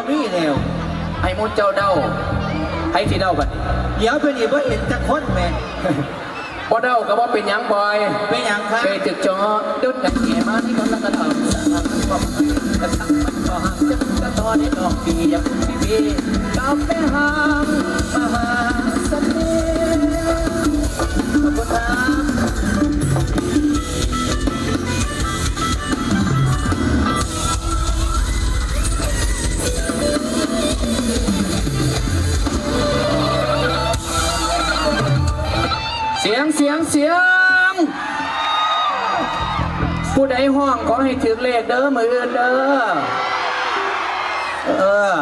ดาติบ่มีแล้วให้หมุนเจ้าเดาให้ที่เดากันเดี๋ยวเป็นอีกบ่เห็นจักคนแม่บ่เดาก็บ่เป็นหยังบอยเป็นหยังครับเคยตึกจอดุดกันแก่มาที่คนละกระทำสังความกระสังมันก็ห่างจังกระตอนนี้ดอกปีอย่าพูดพี่พี่กับแม่หางมหาเสน่ห์ เด้อมืออื่นเด้อ เออ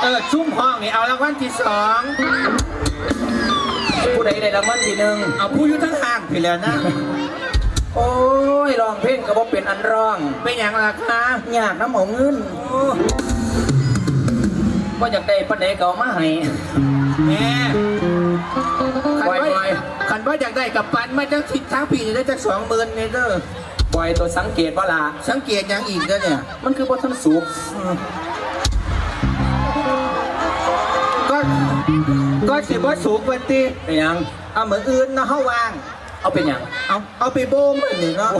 เออชุ่มห้องนี่เอารางวัลที่สองผู้ใดได้รางวัลที่หนึ่งเอาผู้อยู่ทั้งห้างพี่แล้วนะ โอ้ยร้องเพลงก็บ่เป็นอันร้องเป็นหยังล่ะคะอยากน้ำเอาเงินโอ้ก็อยากได้ปันใดก็เอามาให้แม่ขันปล่อยปล่ว่าอยขันว่าอยากได้กับปันมาจังทิศทางพี่ได้จักสองหมื่นเนี่ยเด้อ ปล่อยตัวสังเกตว่าล่ะสังเกตหยังอีกเด้อเนี่ย มันคือบ่ทันสุกก็ก็สิบ่สูงกว่าติเป็นหยัง เอาเหมือนอื่นเนาะเฮาวาง เอาเป็นหยัง เอาเอาไปโบมอันนี้เนาะ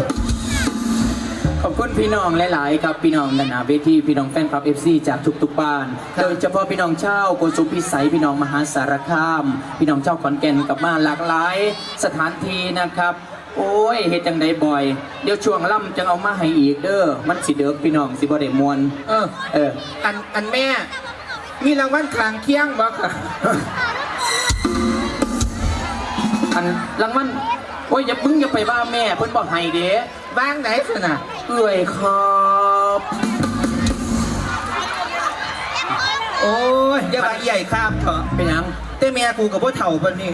ขอบคุณพี่น้องหลาย ๆ ครับพี่น้องนานาเวทีพี่น้องแฟนคลับ FC จากทุกๆบ้าน โดยเฉพาะพี่น้องเช่าวโกสุมพิสัยพี่น้องมหาสารคาม พี่น้องเช่าวขอนแก่นกลับมาหลากหลายสถานที่นะครับ โอ้ยเฮ็ดจังไดบ่อย เดี๋ยวช่วงล่ำจังเอามาให้อีกเด้อ มันสิเด้อพี่น้องสิบ่ได้มวน เออ เออ อันอันแม่ มีรางวัลขางเคียงบ่ค่ะ อันรางวัลโอ้ยอย่ามึงอย่าไปว่าแม่เพิ่นบ่ให้เด้บ้างไหนสนะเอ้ยครับโอ้ยอย่ามาใหญ่ข้ามเถอะเป็นหยังแต่แม่กูกับพ่อเถ่าปานนี้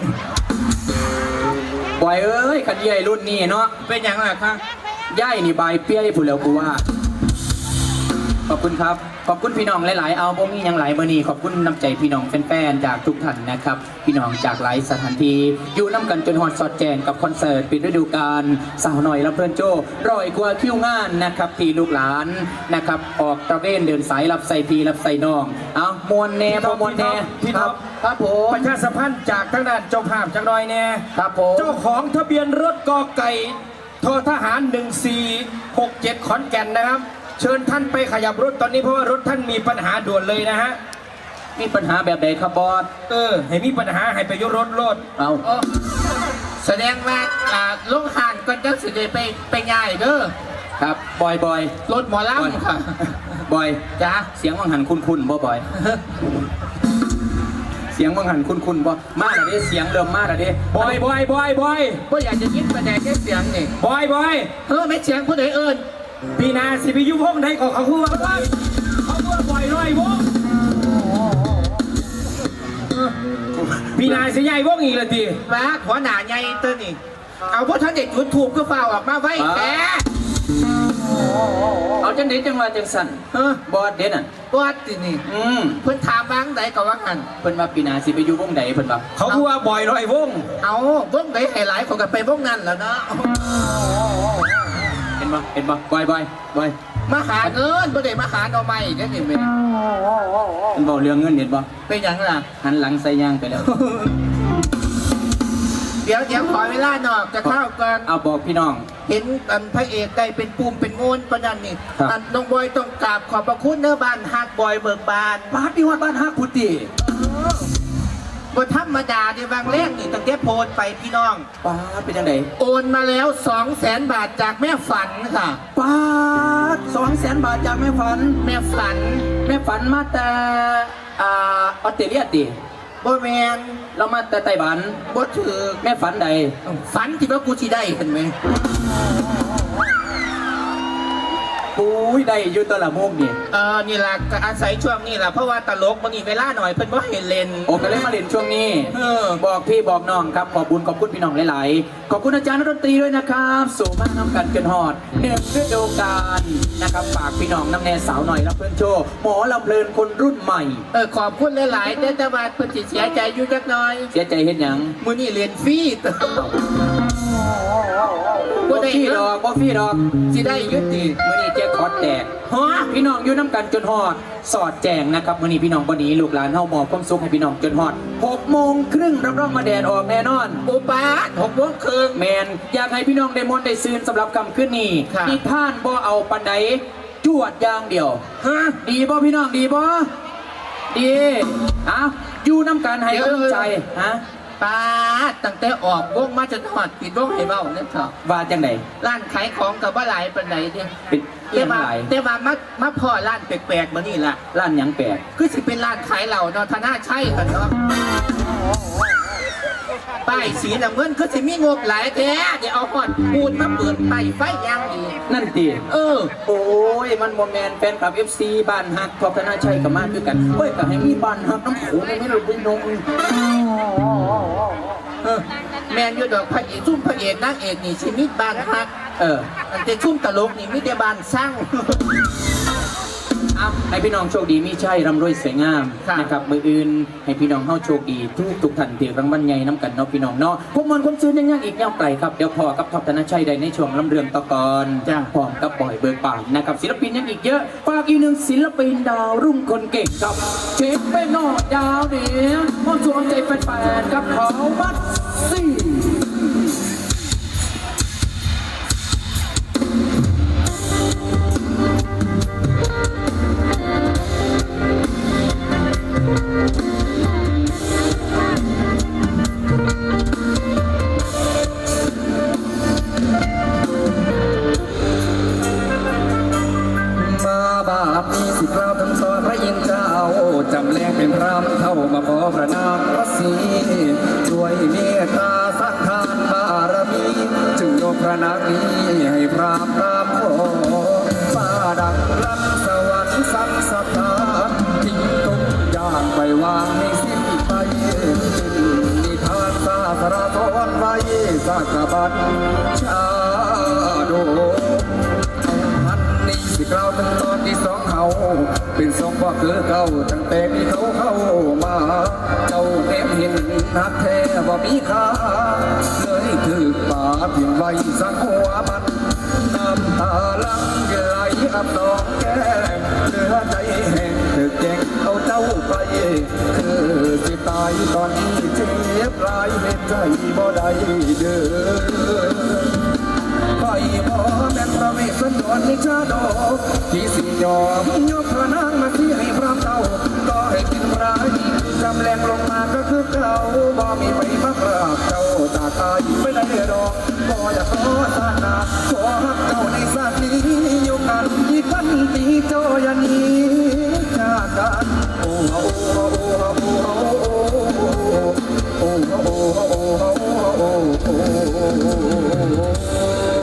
บ่อยเอ้ยคันใหญ่รุ่นนี้เนาะเป็นหยังล่ะคะย่ายนี่บายเปี้ยผู้แล้วกูว่า ขอบคุณครับ ขอบคุณพี่น้องหลาย ๆ เอาบ่มีหยังหลายมื้อนี้ขอบคุณน้ำใจพี่น้องแฟน ๆ จากทุกท่านนะครับ พี่น้องจากหลายสถานที่อยู่น้ำกันจนฮอดสอดแจงกับคอนเสิร์ตปิดฤดูกาลสาวหน่อยและเพื่อนโจ้ร้อยกว่าคิวงานนะครับที่ลูกหลานนะครับ ออกตระเวนเดินสายรับใส่พีรับใส่น้อง เอามวนแน่พอมวนแน่พี่ท็อปครับ ผม ประชาสัมพันธ์จากทางด้านเจ้าภาพจังหน่อยแน่ครับผม เจ้าของทะเบียนรถกอไก่ทอทหาร 1467 ขอนแก่นนะครับ เชิญท่านไปขยับรถตอนนี้เพราะว่ารถท่านมีปัญหาด่วนเลยนะฮะ มีปัญหาแบบใดครับบอสเออ ให้มีปัญหาให้ไปยกรถรถเอาโอ้แสดงว่าอ่าลงห่านก่อนจังสิได้ไปไปง่ายเด้อครับบอยบอยรถหมอลำค่ะ บอยจ้าเสียงวังหันคุณคุณบ่บอยเสียงวังหันคุณคุณบ่มาและเด้เสียงเริ่มมาและเด้บอยบอยบอยบอยก็อยากจะยินประแดแค่เสียงนี่บอยบอยเฮ้อไม่เสียงผู้ใดเอิญพี่นาสิไปอยุพงไทยของเขาคือว่าบอยเขาคือว่าบอยร้อยวงพี่นาสิใหญ่วงอีกละทีมาหัวหน้าใหญ่ตัวนี่เอาพวกท่านเด็กจุดถูกก็เฝ้าออกมาไว้แก เอาจังเด็ดจังว่าจังสั่นเฮ้อบอสเด่นอะวัดตินี่อืมเพิ่นถามวางใดก็ว่าหันเพิ่นว่าปีหนาสิไปอยู่วงใดเพิ่นว่าเขาคือว่าบอยร้อยวง เอาวงใดให้หลายคนก็ไปวงนั้นแหล้วเนาะเห็นบ่เห็นบ่บอยบอยบอยมาหาเงินบ่ได้มาหาเอาไม่เด้อนี่แม่เพิ่นบอกเรื่องเงินเห็นบ่เป็นหยังล่ะหันหลังใส่ยางไปแล้วเดี๋ยวเดี๋ยวขอเวลาหน่อยจะเข้ากันเอาบอกพี่น้อง เห็นอันพระเอกได้เป็นปูมเป็นโงนปะนันนี่ครับ อันน้องบอยต้องกราบขอบพระคุณเนื้อบ้านฮักบอยเบิกบานบ้านนี่วัดบ้านฮักพุติบนธรรมดาในบางแรกนี่ตั้งแต่โพนไปพี่น้อง ป้าดเป็นจังไดโอนมาแล้ว2 0 0แสนบาทจากแม่ฝันค่ะ ป้าด200,000บาทจากแม่ฝัน แม่ฝัน แม่ฝันมาแต่อ่าออสเตรเลียติ บ่แมนเรามาแต่ไต้หวันบ่ถือแม่ฝันใด ฝันที่ว่ากูสิได้เห็นไหม ปุ้ยได้อยู่ตัวละมุกนี่เออนี่ล่ะก็อาศัยช่วงนี้ล่ะเพราะว่าตลกบางทีเวลาหน่อยเพิ่นบ่เห็นเล่นโอ้ก็เลยมาเล่นช่วงนี้ เออ บอกพี่บอกน้องครับขอบคุณขอบคุณพี่น้องหลาย ๆ ขอบคุณอาจารย์นักดนตรีด้วยนะครับสู่มาน้ำกันจนหอดหนึ่งฤดูกาลนะครับฝากพี่น้องน้ำแน่สาวหน่อยรับเพื่อนโชว์หมอลำเพลินคนรุ่นใหม่ เออขอบคุณหลายๆแต่แต่ว่าเพิ่นสิเสียใจอยู่จักหน่อยเสียใจเห็นยัง มื้อนี้เรียนฟรี บ่ฟี่ดอกบ่ฟี่ดอกสิได้ยืดติมื้อนี่เจ๊คอดแตกฮะพี่น้องอยู่น้ำกันจนหอด สอดแจงนะครับมื้อนี่พี่น้องบ่นีลูกหลานเฮามอบความสุขให้พี่น้องจนหอดหกโมงครึ่งรับรองมาแดดออกแน่นอนโอป้ากโมงครึ่งแมนอยากให้พี่น้องได้มนได้ซืนสำหรับคำขึ้นนี้นิทานบ่เอาปันใดจวดยางเดียวฮะดีบ่พี่น้องดีบ่ดีอะอยู่น้ำกันให้กำลังใจฮะ ปาตั้งแต่ออกวงมาจนหอดปิดวงให้เบาเนี่ยครับว่าจังไหนร้านขายของกับว่าหลายป็นไหนเนี่ยปิดเรีแต่ยกว่าว่ลต่ว่ามามาพ่อร้านแปลกๆมานี่ละร้านยังแปลกคือสิเป็นร้านขายเหล่านาธนาชัยกันเนาะ ป้าสีน้ำเงินคือสิมีงบหลายแท้เดี๋ยวเอาหอดปูนมาเปิดไปไฟยางอีกนั่นตีเออ โอ้ย มันโมแมนแฟนคลับเอฟซีบ้านฮักทอพนาชัยกับมาด้วยกันเว้ยกับให้มีบ้านฮักน้ำขูนไม่รู้ไปนงเออแมนยูดอกพระเอกชุ่มพระเอกนางเอกนี่ชิมิดบานฮัก เออแต่ซุ่มตลกนี่ไม่เด้บานสร้าง ให้พี่น้องโชคดีไม่ใช่ร่ำรวยสวยงามะนะครับมืออื่นให้พี่น้องเฮาโชคดี ทุกทุกท่านดี๋ยวรังวัลใหญ่น้ำกันเนาะพี่น้องเนาะพวกมันควาซื้อยังยังอีกยาวไกลครับเดี๋ยวพอกับท็อปธนชัยได้ในช่วงลำเรืองตะกอนจ้าพร้อมกับปล่อยเบอร์ปากนะครับศิลปินยังอีกเยอะฝากอีกหนึ่งศิลปินดาวรุ่งคนเก่งครับเจ็บเป้นอดดาวเดียวมอสวมใจแฟนๆครับขอบัดสี่ กบัตชาโดพันนี้สิกล่าวตั้งตอนที่สองเขา เป็นสองว่าคือเขาตั้งแต่ที่เขาเข้ามา เจ้าเอ็มเห็นนักแท้ว่ามีค่าเลยถือป่าเพียงไวสังหัวบันน้ำตาลังไหลอับดองแก้มเหลือใจแห่ง เก่เอาเจ้าไป คือสิตายตอนนี้เจ็บรายเห็นใจบ่ได้เด้อไปบ่แม่นะวสสันดรนิชาดอที่สิยอมยกพระนางมาที่ให้พระเจ้าก็ให้กินร้ายจำแรงลงมาก็คือเก่าบ่มีไปมากราบเจ้าตาตายไม่ได้ดอกบ่อยากขอสานาขอฮักเจ้าในสัตนี้ ตีโจยานีจากันโอ้โอ้โอ้โอ้โอ้โอ้โอ้โอ้โอ้โอ้โอ้โอ้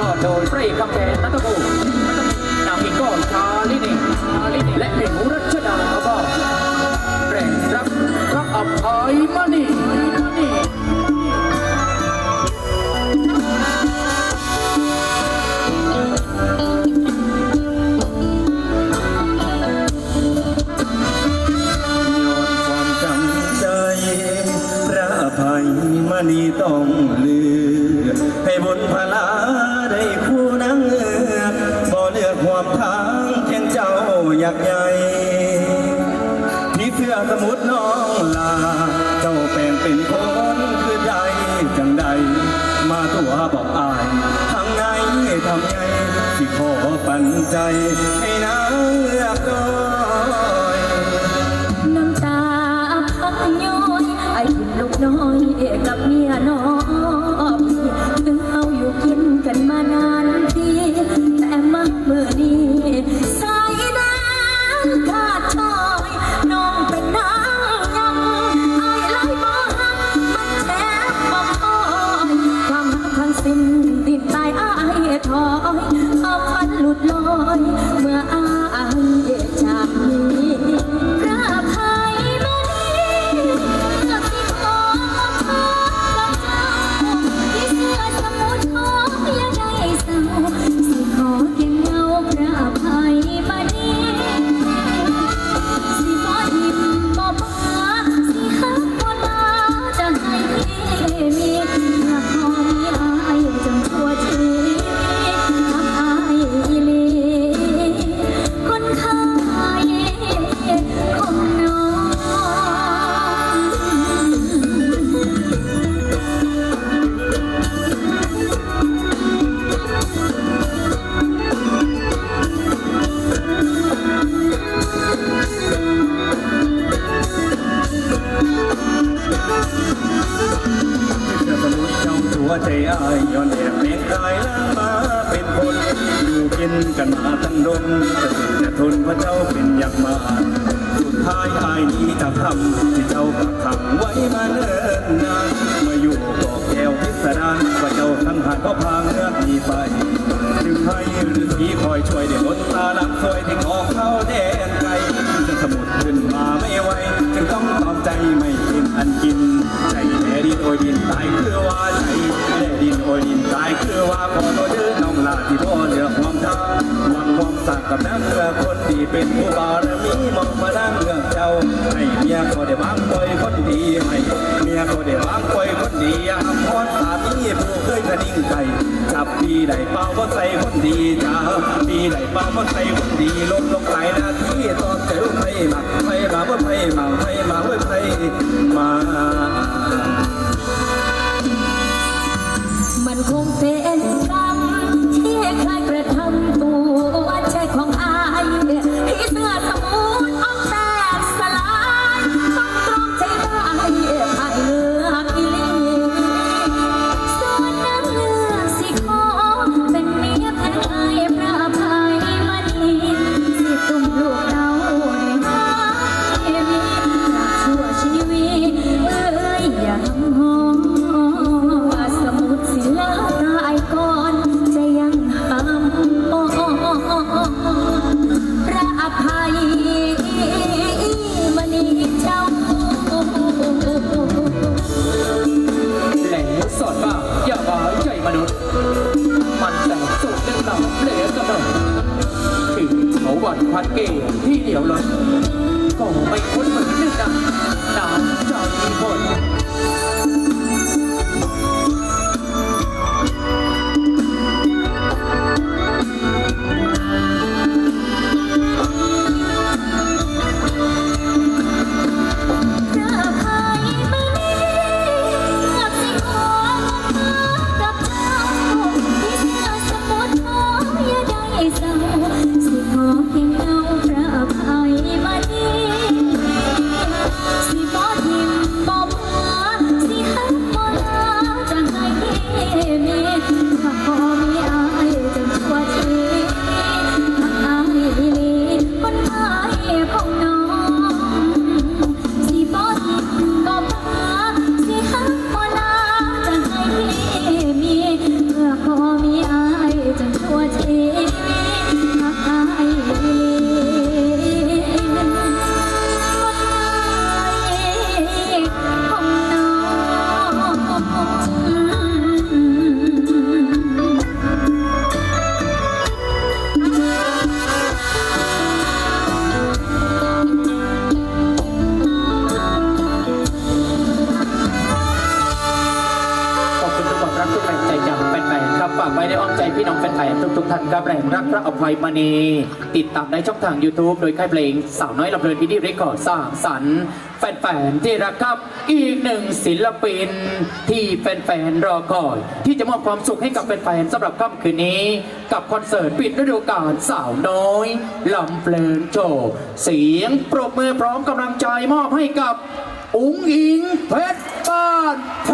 ถ่ายทอดโดยเฟรย์กำแพงนัทภูมินางเอกก็ชาลินีและหนึ่งรัชดาบ้าแรงรักรักอภัยมณีมณีความจำใจพระอภัยมณีต้องลื อยากใหญ่ที่เสื้อสมุดน้องลา เจ้าแปลงเป็นคนคือใดจังใด มาตัวบอกอายทางไหนทำไงที่ขอปันใจให้นางเลือกตัว สุดท้ายนี้จะทำที่เจ้าขังไว้มาเนิ่นนานมาอยู่บอกแก้วพิสดารว่าเจ้าทั้งหาดก็พาเงือกหนีไป จึงให้ฤาษีคอยช่วยได้ลดตาลักซอยที่ออกเข้าแดนไกลจะสมุดขึ้นมาไม่ไหวจึงต้องตอมใจไม่ อันกินใจแม่ดินโอยดินตายคือว่าใจแม่ดินโอยดินตายคือว่าพอตัวเดินน้องลาที่พ่อเหลือความทางหวังความสั่งกับนักเรือคนดีเป็นผู้บารมีมองมาดังเรื่องเจ้าให้เมียเขาได้วางปล่อยคนดีให้เมียเขาได้วางปล่อยคนดีอาทำพรสามีผู้เคยกระดิ่งใจจับ ปีไดเป่าก็ใส่คนดีจ้าปีไดเป่าก็ใส่คนดีลงลงหลนาที่ตอนเจ้าไฟมาไฟมาว่าไฟมาไฟมาว่าไฟมา ว่าสมุทรศิลาตายก่อนจะยังหำอ้อพระอภัยมณีเจ้าแหล่สอนว่าอย่าบายใจมนุษย์ มันแต่สุดเป็นหนาเหลวกระหน่ำถึงเขาหวั่นพัดเกยที่เหลียวล้นก็ไม่คุ้นเหมือนนึ่งนะน้ำใจคนพ รงรักพระอภัยมณีติดตามได้ช่องทาง YouTube โดยค่ายเพลงสาวน้อยลำเพลินอินดี้เรคคอร์ดสร้างสรรค์แฟนๆที่รักครับอีกหนึ่งศิลปิน ที่แฟนๆรอคอย ที่จะมอบความสุขให้กับแฟนๆสำหรับค่ำคืนนี้ กับคอนเสิร์ตปิดฤดูกาลสาวน้อยลำเพลินโชว์เสียงปรบมือพร้อมกำลังใจมอบให้กับ อุ๋งอิงเพชรบ้านแพ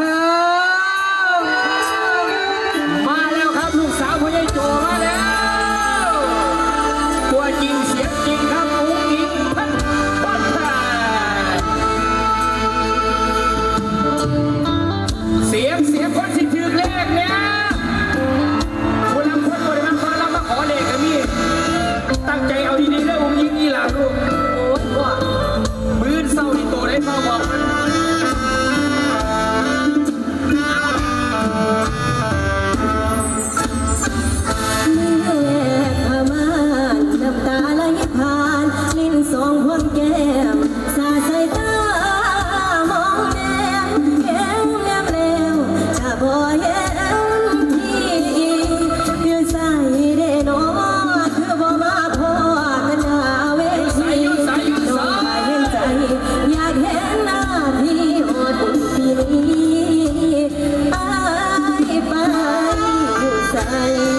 ล่ะลูโอ้ยพ่อมื้อเศร้านี่โตได้มาอบอกมัน time.